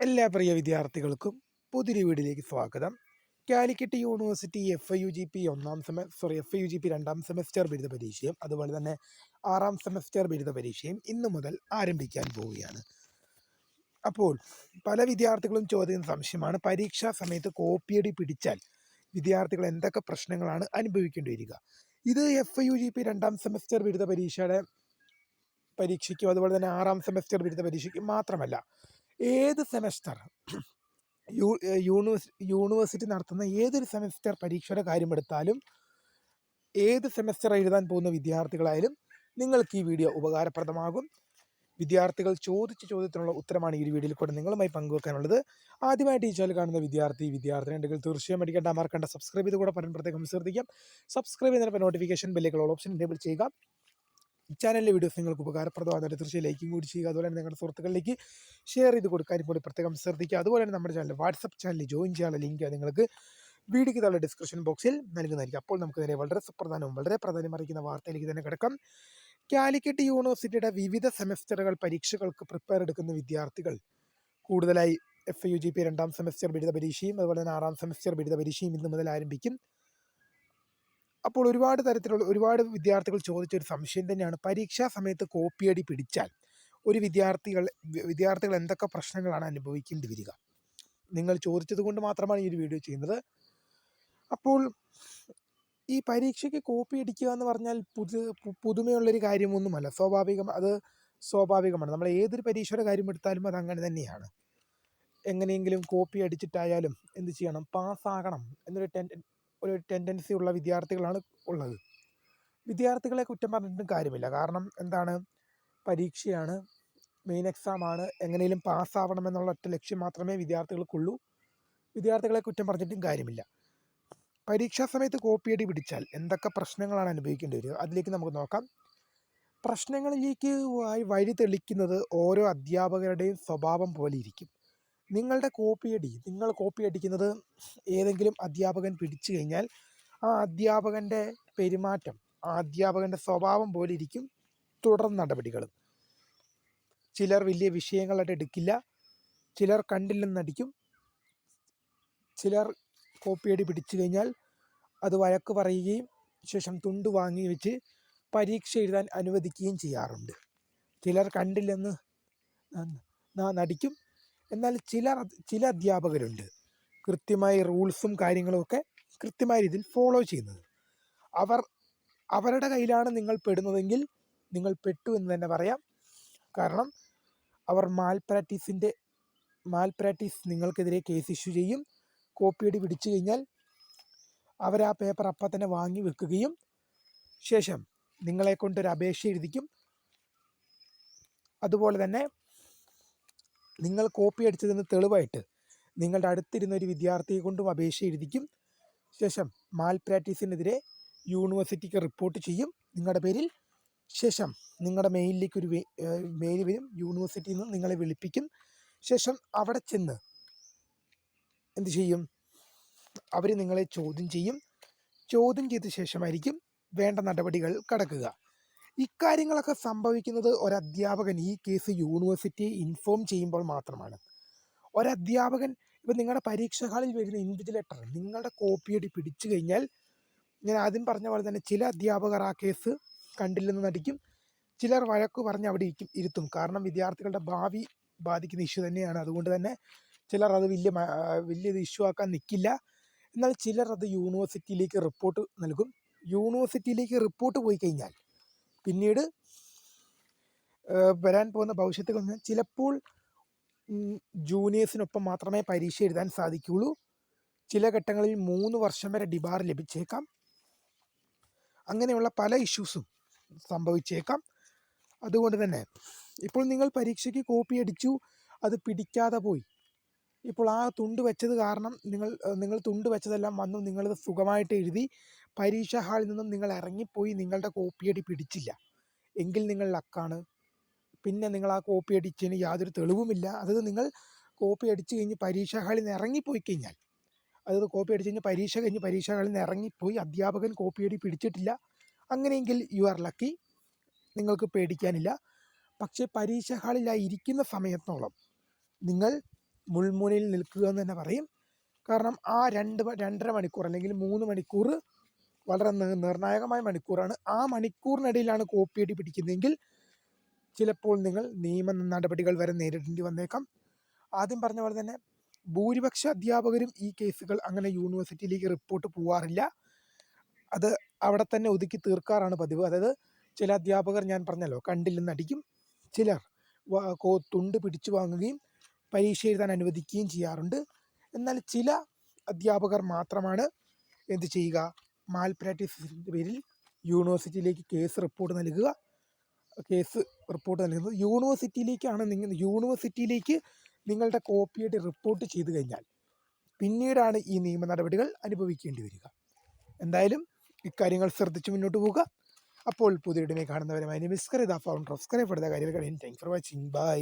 എല്ലാ പ്രിയ വിദ്യാർത്ഥികൾക്കും പുതിയൊരു വീഡിയോയിലേക്ക് സ്വാഗതം. Calicut university F I U G P ഒന്നാം സെമ sorry F I U G P രണ്ടാം സെമസ്റ്റർ ബിരുദ പരീക്ഷയും അതുപോലെ തന്നെ ആറാം സെമസ്റ്റർ ബിരുദ പരീക്ഷയും ഇന്നു മുതൽ ആരംഭിക്കാൻ പോവുകയാണ്. അപ്പോൾ പല വിദ്യാർത്ഥികളും ചോദിക്കുന്ന സംശയമാണ് പരീക്ഷാ സമയത്ത് കോപ്പിയടി പിടിച്ചാൽ വിദ്യാർത്ഥികൾ എന്തൊക്കെ പ്രശ്നങ്ങളാണ് അനുഭവിക്കേണ്ടി വരിക ഇത് F I U G P രണ്ടാം സെമസ്റ്റർ ബിരുദ പരീക്ഷയുടെ പരീക്ഷയ്ക്കും അതുപോലെ തന്നെ ആറാം സെമസ്റ്റർ ബിരുദ പരീക്ഷയ്ക്കും മാത്രമല്ല ഏത് സെമസ്റ്റർ? യൂ യൂണിവേഴ്സ് യൂണിവേഴ്സിറ്റി നടത്തുന്ന ഏതൊരു സെമസ്റ്റർ പരീക്ഷയുടെ കാര്യമെടുത്താലും ഏത് സെമസ്റ്റർ എഴുതാൻ പോകുന്ന വിദ്യാർത്ഥികളായാലും നിങ്ങൾക്ക് ഈ വീഡിയോ ഉപകാരപ്രദമാകും. വിദ്യാർത്ഥികൾ ചോദിച്ച ചോദ്യത്തിനുള്ള ഉത്തരമാണ് ഈ വീഡിയോയിൽ കൂടെ നിങ്ങളുമായി പങ്കുവെക്കാനുള്ളത്. ആദ്യമായി ചാനൽ കാണുന്ന വിദ്യാർത്ഥി വിദ്യാർത്ഥിനി ഉണ്ടെങ്കിൽ തീർച്ചയായും അടിക്കേണ്ട മറക്കേണ്ട സബ്സ്ക്രൈബ് ചെയ്ത് കൂടെ പറയാൻ പ്രത്യേകം ശ്രദ്ധിക്കാം സബ്സ്ക്രൈബ് ചെയ്യുന്നതിന് നോട്ടിഫിക്കേഷൻ ബെല്ലുകൾ ഓപ്ഷൻ എനേബിൾ ചെയ്യുക. ചാനലിലെ വീഡിയോസ് നിങ്ങൾക്ക് ഉപകാരപ്രദമാകുന്നുണ്ട് തീർച്ചയായും ലൈക്കും കൂടി ചെയ്യുക. അതുപോലെ തന്നെ നിങ്ങളുടെ സുഹൃത്തുക്കളിലേക്ക് ഷെയർ ചെയ്ത് കൊടുക്കാനും കൂടി പ്രത്യേകം ശ്രദ്ധിക്കുക. അതുപോലെ തന്നെ നമ്മുടെ ചാനൽ വാട്സപ്പ് ചാനലിൽ ജോയിൻ ചെയ്യാനുള്ള ലിങ്ക് നിങ്ങൾക്ക് വീഡിയോയ്ക്ക് താഴെ ഡിസ്ക്രിപ്ഷൻ ബോക്സിൽ നൽകുന്നതായിരിക്കും. അപ്പോൾ നമുക്ക് നേരെ വളരെ സുപ്രധാനവും വളരെ പ്രാധാന്യം അറിയിക്കുന്ന വാർത്തയിലേക്ക് തന്നെ കിടക്കാം. കാലിക്കറ്റ് യൂണിവേഴ്സിറ്റിയുടെ വിവിധ സെമസ്റ്ററുകൾ പരീക്ഷകൾക്ക് പ്രിപ്പയർ എടുക്കുന്ന വിദ്യാർത്ഥികൾ. കൂടുതലായി എഫ് യു ജി പി രണ്ടാം സെമസ്റ്റർ ബിരുദ പരീക്ഷയും അതുപോലെ തന്നെ ആറാം സെമസ്റ്റർ ബിരുദ പരീക്ഷയും ഇന്ന് മുതൽ ആരംഭിക്കും. അപ്പോൾ ഒരുപാട് തരത്തിലുള്ള ഒരുപാട് വിദ്യാർത്ഥികൾ ചോദിച്ച ഒരു സംശയം തന്നെയാണ്. പരീക്ഷാ സമയത്ത് കോപ്പിയടി പിടിച്ചാൽ ഒരു വിദ്യാർത്ഥികൾ വിദ്യാർത്ഥികൾ എന്തൊക്കെ പ്രശ്നങ്ങളാണ് അനുഭവിക്കേണ്ടി വരിക നിങ്ങൾ ചോദിച്ചത് കൊണ്ട് മാത്രമാണ് ഈ ഒരു വീഡിയോ ചെയ്യുന്നത്. അപ്പോൾ ഈ പരീക്ഷയ്ക്ക് കോപ്പി അടിക്കുക എന്ന് പറഞ്ഞാൽ പുതു പുതുമയുള്ളൊരു കാര്യമൊന്നുമല്ല. സ്വാഭാവികം അത് സ്വാഭാവികമാണ്. നമ്മൾ ഏതൊരു പരീക്ഷയുടെ കാര്യം എടുത്താലും അത് അങ്ങനെ തന്നെയാണ്. എങ്ങനെയെങ്കിലും കോപ്പി അടിച്ചിട്ടായാലും എന്ത് ചെയ്യണം? പാസ്സാകണം എന്നൊരു ടെൻ ഒരു ടെൻഡൻസി ഉള്ള വിദ്യാർത്ഥികളാണ് ഉള്ളത്. വിദ്യാർത്ഥികളെ കുറ്റം പറഞ്ഞിട്ടും കാര്യമില്ല. കാരണം എന്താണ്? പരീക്ഷയാണ് മെയിൻ എക്സാമാണ് എങ്ങനെയും പാസ്സാവണം എന്നുള്ള ഒറ്റ ലക്ഷ്യം മാത്രമേ വിദ്യാർത്ഥികൾക്കുള്ളൂ. വിദ്യാർത്ഥികളെ കുറ്റം പറഞ്ഞിട്ടും കാര്യമില്ല. പരീക്ഷാ സമയത്ത് കോപ്പിയടി പിടിച്ചാൽ എന്തൊക്കെ പ്രശ്നങ്ങളാണ് അനുഭവിക്കേണ്ടി വരിക? അതിലേക്ക് നമുക്ക് നോക്കാം. പ്രശ്നങ്ങളിലേക്ക് വഴി തെളിക്കുന്നത് ഓരോ അധ്യാപകരുടെയും സ്വഭാവം പോലെ ഇരിക്കും. നിങ്ങളുടെ കോപ്പിയടി നിങ്ങൾ കോപ്പി അടിക്കുന്നത് ഏതെങ്കിലും അധ്യാപകൻ പിടിച്ചു കഴിഞ്ഞാൽ ആ അധ്യാപകന്റെ പെരുമാറ്റം ആ അധ്യാപകന്റെ സ്വഭാവം പോലെ ഇരിക്കും തുടർ നടപടികളും ചിലർ വലിയ വിഷയങ്ങളായിട്ട് എടുക്കില്ല ചിലർ കണ്ടില്ലെന്നടിക്കും ചിലർ കോപ്പിയടി പിടിച്ചു കഴിഞ്ഞാൽ അത് വഴക്ക് പറയുകയും ശേഷം തുണ്ട് വാങ്ങി വെച്ച് പരീക്ഷ എഴുതാൻ അനുവദിക്കുകയും ചെയ്യാറുണ്ട്. ചിലർ കണ്ടില്ലെന്ന് നടിക്കും എന്നാൽ ചില ചില അധ്യാപകരുണ്ട് കൃത്യമായി റൂൾസും കാര്യങ്ങളുമൊക്കെ കൃത്യമായ രീതിയിൽ ഫോളോ ചെയ്യുന്നത്. അവർ അവരുടെ കയ്യിലാണ് നിങ്ങൾ പെടുന്നതെങ്കിൽ നിങ്ങൾ പെട്ടു എന്ന് തന്നെ പറയാം. കാരണം അവർ മാൽ പ്രാക്ടീസിന്റെ മാൽ പ്രാക്ടീസ് നിങ്ങൾക്കെതിരെ കേസ് ഇഷ്യൂ ചെയ്യും. കോപ്പിയടി പിടിച്ചു കഴിഞ്ഞാൽ അവർ ആ പേപ്പർ അപ്പം തന്നെ വാങ്ങി വെക്കുകയും ശേഷം നിങ്ങളെ കൊണ്ടൊരു അപേക്ഷ എഴുതിക്കും. അതുപോലെ തന്നെ നിങ്ങൾ കോപ്പി അടിച്ചതെന്ന് തെളിവായിട്ട് നിങ്ങളുടെ അടുത്തിരുന്ന ഒരു വിദ്യാർത്ഥിയെ കൊണ്ടും അപേക്ഷ എഴുതിക്കും. ശേഷം മാൽ പ്രാക്ടീസിനെതിരെ യൂണിവേഴ്സിറ്റിക്ക് റിപ്പോർട്ട് ചെയ്യും. നിങ്ങളുടെ പേരിൽ ശേഷം നിങ്ങളുടെ മെയിലിലേക്ക് ഒരു മെയിൽ വരും. യൂണിവേഴ്സിറ്റിയിൽ നിന്ന് നിങ്ങളെ വിളിപ്പിക്കും. ശേഷം അവിടെ ചെന്ന് എന്ത് ചെയ്യും? അവർ നിങ്ങളെ ചോദ്യം ചെയ്യും. ചോദ്യം ചെയ്ത ശേഷമായിരിക്കും വേണ്ട നടപടികൾ കടക്കുക. ഇക്കാര്യങ്ങളൊക്കെ സംഭവിക്കുന്നത് ഒരധ്യാപകൻ ഈ കേസ് യൂണിവേഴ്സിറ്റിയെ ഇൻഫോം ചെയ്യുമ്പോൾ മാത്രമാണ്. ഒരധ്യാപകൻ ഇപ്പം നിങ്ങളുടെ പരീക്ഷാ ഹാളിൽ വരുന്ന ഇൻവിജിലേറ്റർ നിങ്ങളുടെ കോപ്പിയടി പിടിച്ചു കഴിഞ്ഞാൽ ഞാൻ ആദ്യം പറഞ്ഞ പോലെ തന്നെ ചില അധ്യാപകർ ആ കേസ് കണ്ടില്ലെന്ന് നടിക്കും ചിലർ വഴക്ക് പറഞ്ഞ് അവിടെ ഇരിക്കും ഇരുത്തും. കാരണം വിദ്യാർത്ഥികളുടെ ഭാവി ബാധിക്കുന്ന ഇഷ്യൂ തന്നെയാണ്. അതുകൊണ്ട് തന്നെ ചിലർ അത് വലിയ വലിയത് ഇഷ്യൂ ആക്കാൻ നിൽക്കില്ല എന്നാൽ ചിലർ അത് യൂണിവേഴ്സിറ്റിയിലേക്ക് റിപ്പോർട്ട് നൽകും. യൂണിവേഴ്സിറ്റിയിലേക്ക് റിപ്പോർട്ട് പോയി കഴിഞ്ഞാൽ പിന്നീട് വരാൻ പോകുന്ന ഭവിഷ്യത്തുകൾ എന്ന് ചിലപ്പോൾ ജൂനിയേഴ്സിനൊപ്പം മാത്രമേ പരീക്ഷ എഴുതാൻ സാധിക്കുകയുള്ളൂ. ചില ഘട്ടങ്ങളിൽ മൂന്ന് വർഷം വരെ ഡിബാർ ലഭിച്ചേക്കാം. അങ്ങനെയുള്ള പല ഇഷ്യൂസും സംഭവിച്ചേക്കാം. അതുകൊണ്ട് തന്നെ ഇപ്പോൾ നിങ്ങൾ പരീക്ഷയ്ക്ക് കോപ്പി അടിച്ചു അത് പിടിക്കാതെ പോയി. ഇപ്പോൾ ആ തുണ്ട് വെച്ചത് കാരണം നിങ്ങൾ നിങ്ങൾ തുണ്ട് വെച്ചതെല്ലാം വന്നു നിങ്ങളത് സുഖമായിട്ട് എഴുതി പരീക്ഷാ ഹാളിൽ നിന്നും നിങ്ങൾ ഇറങ്ങിപ്പോയി നിങ്ങളുടെ കോപ്പി അടി പിടിച്ചില്ല. എങ്കിൽ നിങ്ങൾ ലക്കാണ് പിന്നെ നിങ്ങൾ ആ കോപ്പി അടിച്ചതിന് യാതൊരു തെളിവുമില്ല. അതായത് നിങ്ങൾ കോപ്പി അടിച്ചു കഴിഞ്ഞ് പരീക്ഷാ ഹാളിൽ നിന്ന് ഇറങ്ങിപ്പോയി കഴിഞ്ഞാൽ അതായത് കോപ്പി അടിച്ചു കഴിഞ്ഞ് പരീക്ഷ കഴിഞ്ഞ് പരീക്ഷാ ഹാളിൽ നിന്ന് ഇറങ്ങിപ്പോയി അധ്യാപകൻ കോപ്പി അടി പിടിച്ചിട്ടില്ല അങ്ങനെയെങ്കിൽ യു ആർ ലക്കി നിങ്ങൾക്ക് പേടിക്കാനില്ല. പക്ഷേ പരീക്ഷാ ഹാളിലായി ഇരിക്കുന്ന സമയത്തോളം നിങ്ങൾ മുൾമുനയിൽ നിൽക്കുക എന്ന് തന്നെ പറയും. കാരണം ആ രണ്ട് രണ്ടര മണിക്കൂർ അല്ലെങ്കിൽ മൂന്ന് മണിക്കൂർ വളരെ നിർണായകമായ മണിക്കൂറാണ്. ആ മണിക്കൂറിനിടയിലാണ് കോപ്പിയടി പിടിക്കുന്നതെങ്കിൽ ചിലപ്പോൾ നിങ്ങൾ നിയമ നടപടികൾ വരെ നേരിടേണ്ടി വന്നേക്കാം. ആദ്യം പറഞ്ഞ പോലെ തന്നെ ഭൂരിപക്ഷ അധ്യാപകരും ഈ കേസുകൾ അങ്ങനെ യൂണിവേഴ്സിറ്റിയിലേക്ക് റിപ്പോർട്ട് പോവാറില്ല. അത് അവിടെ തന്നെ ഒതുക്കി തീർക്കാറാണ് പതിവ്. അതായത് ചില അധ്യാപകർ ഞാൻ പറഞ്ഞല്ലോ കണ്ടില്ലെന്ന് അടിക്കും. ചിലർ തുണ്ട് പിടിച്ചു വാങ്ങുകയും പരീക്ഷ എഴുതാൻ അനുവദിക്കുകയും ചെയ്യാറുണ്ട്. എന്നാൽ ചില അധ്യാപകർ മാത്രമാണ് എന്ത് ചെയ്യുക? മാൽ പ്രാക്ടീസിന്റെ പേരിൽ യൂണിവേഴ്സിറ്റിയിലേക്ക് കേസ് റിപ്പോർട്ട് നൽകുക. കേസ് റിപ്പോർട്ട് നൽകുന്നത് യൂണിവേഴ്സിറ്റിയിലേക്കാണ് നിങ്ങൾ യൂണിവേഴ്സിറ്റിയിലേക്ക് നിങ്ങളുടെ കോപ്പിയായിട്ട് റിപ്പോർട്ട് ചെയ്തു കഴിഞ്ഞാൽ പിന്നീടാണ് ഈ നിയമ നടപടികൾ അനുഭവിക്കേണ്ടി വരിക. എന്തായാലും ഇക്കാര്യങ്ങൾ ശ്രദ്ധിച്ച് മുന്നോട്ട് പോവുക. അപ്പോൾ പുതിയ കാണുന്നവരെ my name is Karitha founder of സ്കറി for the കാര്യങ്ങൾ താങ്ക് ഫോർ വാച്ചിങ് ബൈ